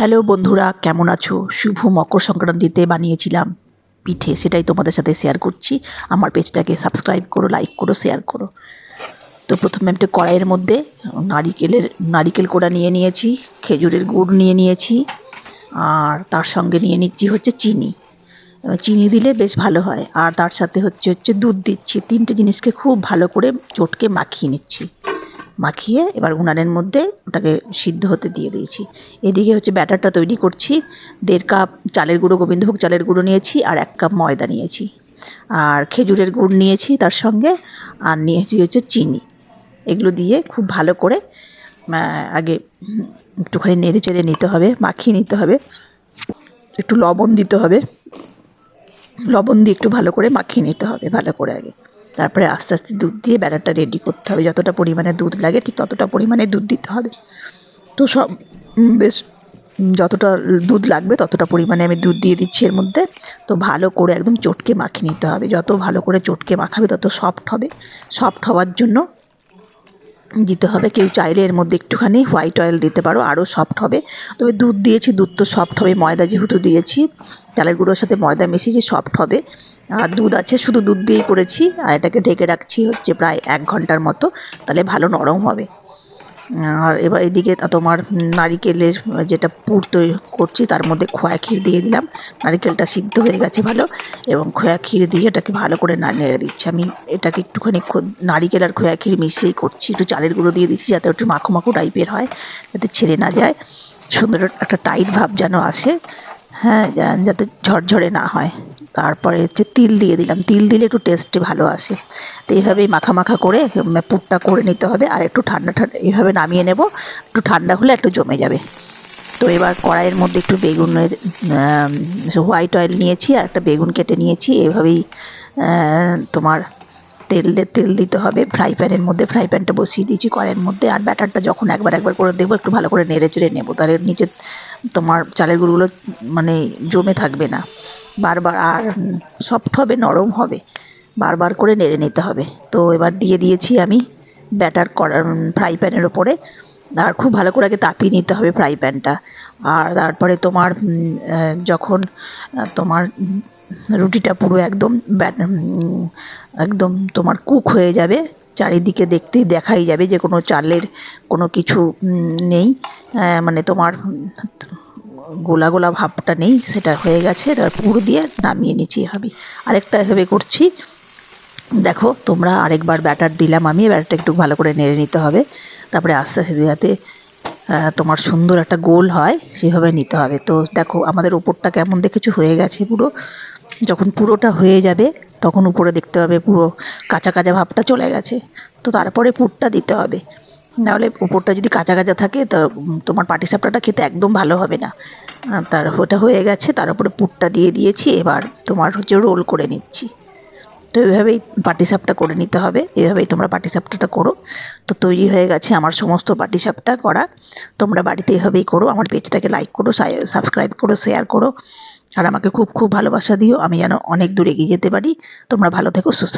Hello বন্ধুরা, কেমন আছো? শুভ মকর সংক্রান্তিতে বানিয়েছিলাম পিঠে, সেটাই তোমাদের সাথে শেয়ার করছি। আমার পেজটাকে সাবস্ক্রাইব করো লাইক করো শেয়ার করো। তো প্রথমে একটা কড়াইয়ের মধ্যে নারিকেলের, নারিকেল কোড়া নিয়ে নিয়েছি, খেজুরের গুড় নিয়ে নিয়েছি, আর তার সঙ্গে নিয়ে নিচ্ছি হচ্ছে চিনি। চিনি দিলে বেশ ভালো হয়, আর তার সাথে হচ্ছে হচ্ছে দুধ দিচ্ছি। তিনটে জিনিসকে খুব ভালো করে চটকে মাখিয়ে নিচ্ছি। মাখিয়ে এবার উনানের মধ্যে ওটাকে সিদ্ধ হতে দিয়ে দিয়েছি। এদিকে হচ্ছে ব্যাটারটা তৈরি করছি। দেড় কাপ চালের গুঁড়ো, গোবিন্দভোগ চালের গুঁড়ো নিয়েছি আর এক কাপ ময়দা নিয়েছি। আর খেজুরের গুড় নিয়েছি তার সঙ্গে, আর নিয়েছি হচ্ছে চিনি। এগুলো দিয়ে খুব ভালো করে আগে একটুখানি নেড়ে চেড়ে নিতে হবে, মাখিয়ে নিতে হবে। একটু লবণ দিতে হবে। লবণ দিয়ে একটু ভালো করে মাখিয়ে নিতে হবে, ভালো করে আগে। তারপরে আস্তে আস্তে দুধ দিয়ে ব্যাটারটা রেডি করতে হবে। যতটা পরিমাণে দুধ লাগে ঠিক ততটা পরিমাণে দুধ দিতে হবে। তো সব বেশ যতটা দুধ লাগবে ততটা পরিমাণে আমি দুধ দিয়ে দিচ্ছি এর মধ্যে। তো ভালো করে একদম চটকে মাখিয়ে নিতে হবে। যত ভালো করে চটকে মাখাবে তত সফট হবে। সফট হওয়ার জন্য দিতে হবে। কেউ চাইলে এর মধ্যে একটুখানি হোয়াইট অয়েল দিতে পারো আরও সফট হবে। তবে দুধ দিয়েছি, দুধ তো সফট হবে। ময়দা যেহেতু দিয়েছি, চালের গুঁড়োর সাথে ময়দা মিশিয়েছি সফট হবে আর দুধ আছে, শুধু দুধ দিয়েই করেছি, আর এটাকে ঢেকে রাখছি হচ্ছে প্রায় এক ঘণ্টার মতো, তাহলে ভালো নরম হবে। আর এবার এদিকে তোমার নারিকেলের যেটা পুর তৈরি করছি, তার মধ্যে খোয়া ক্ষীর দিয়ে দিলাম। নারিকেলটা সিদ্ধ হয়ে গেছে ভালো, এবং খোয়া ক্ষীর দিয়ে এটাকে ভালো করে নেড়ে দিচ্ছি। আমি এটাকে একটুখানি নারিকেল আর খোয়া ক্ষীর মিশিয়েই করছি। একটু চালের গুঁড়ো দিয়ে দিচ্ছি, যাতে একটু মাখো মাখো টাইপের হয়, যাতে ছেড়ে না যায়। সুন্দর একটা টাইট ভাব যেন আসে হ্যাঁ যাতে ঝরঝরে না হয়। তারপরে হচ্ছে তিল দিয়ে দিলাম। তিল দিলে একটু টেস্টে ভালো আসে। তো এইভাবেই মাখা মাখা করে পুরটা করে নিতে হবে আর একটু ঠান্ডা ঠান্ডা, এইভাবে নামিয়ে নেব। একটু ঠান্ডা হলে একটু জমে যাবে। তো এবার কড়াইয়ের মধ্যে একটু বেগুনের হোয়াইট অয়েল নিয়েছি আর একটা বেগুন কেটে নিয়েছি। এভাবেই তোমার তেল তেল দিতে হবে। ফ্রাই প্যানের মধ্যে ফ্রাই প্যানটা বসিয়ে দিয়েছি কড়াইয়ের মধ্যে। আর ব্যাটারটা যখন একবার একবার করে দেবো একটু ভালো করে নেড়ে চেড়ে নেব। তাহলে নিচে তোমার চালের গুঁড়োগুলো মানে জমে থাকবে না। বারবার, আর সফট হবে, নরম হবে, বারবার করে নেড়ে নিতে হবে। তো এবার দিয়ে দিয়েছি আমি ব্যাটার করার ফ্রাই প্যানের ওপরে। আর খুব ভালো করে আগে তাপিয়ে নিতে হবে ফ্রাই প্যানটা আর তারপরে তোমার যখন তোমার রুটিটা পুরো একদম একদম তোমার কুক হয়ে যাবে, চারিদিকে দেখতে দেখাই যাবে যে কোনো চালের কোনো কিছু নেই। মানে তোমার গোলা গোলা ভাবটা নেই, সেটা হয়ে গেছে এবার পুর দিয়ে নামিয়ে নিচ্ছি এভাবেই আরেকটা এভাবে করছি। দেখো, তোমরা আরেকবার ব্যাটার দিলাম আমি, ব্যাটারটা একটু ভালো করে নেড়ে নিতে হবে। তারপরে আস্তে আস্তে যাতে তোমার সুন্দর একটা গোল হয়, সেভাবে নিতে হবে। তো দেখো, আমাদের ওপরটা কেমন দেখেছ? হয়ে গেছে পুরো। যখন পুরোটা হয়ে যাবে, তখন উপরে দেখতে হবে পুরো কাঁচা কাঁচা ভাবটা চলে গেছে। তো তারপরে পুরটা দিতে হবে। নাহলে উপরটা যদি কাঁচা কাঁচা থাকে, তা তোমার পাটিসাপটাটা খেতে একদম ভালো হবে না। তার, ওটা হয়ে গেছে, তার উপরে পুরটা দিয়ে দিয়েছি, এবার তোমার হচ্ছে রোল করে নিচ্ছি। তো এভাবেই পাটিসাপটা করে নিতে হবে, এভাবেই তোমরা পাটিসাপটাটা করো। তো তৈরি হয়ে গেছে আমার সমস্ত পাটিসাপটা করা। তোমরা বাড়িতে এভাবেই করো, আমার পেজটাকে লাইক করো সাবস্ক্রাইব করো শেয়ার করো। আর আমাকে খুব খুব ভালোবাসা দিও, আমি যেন অনেক দূর এগিয়ে যেতে পারি। তোমরা ভালো থেকো, সুস্থ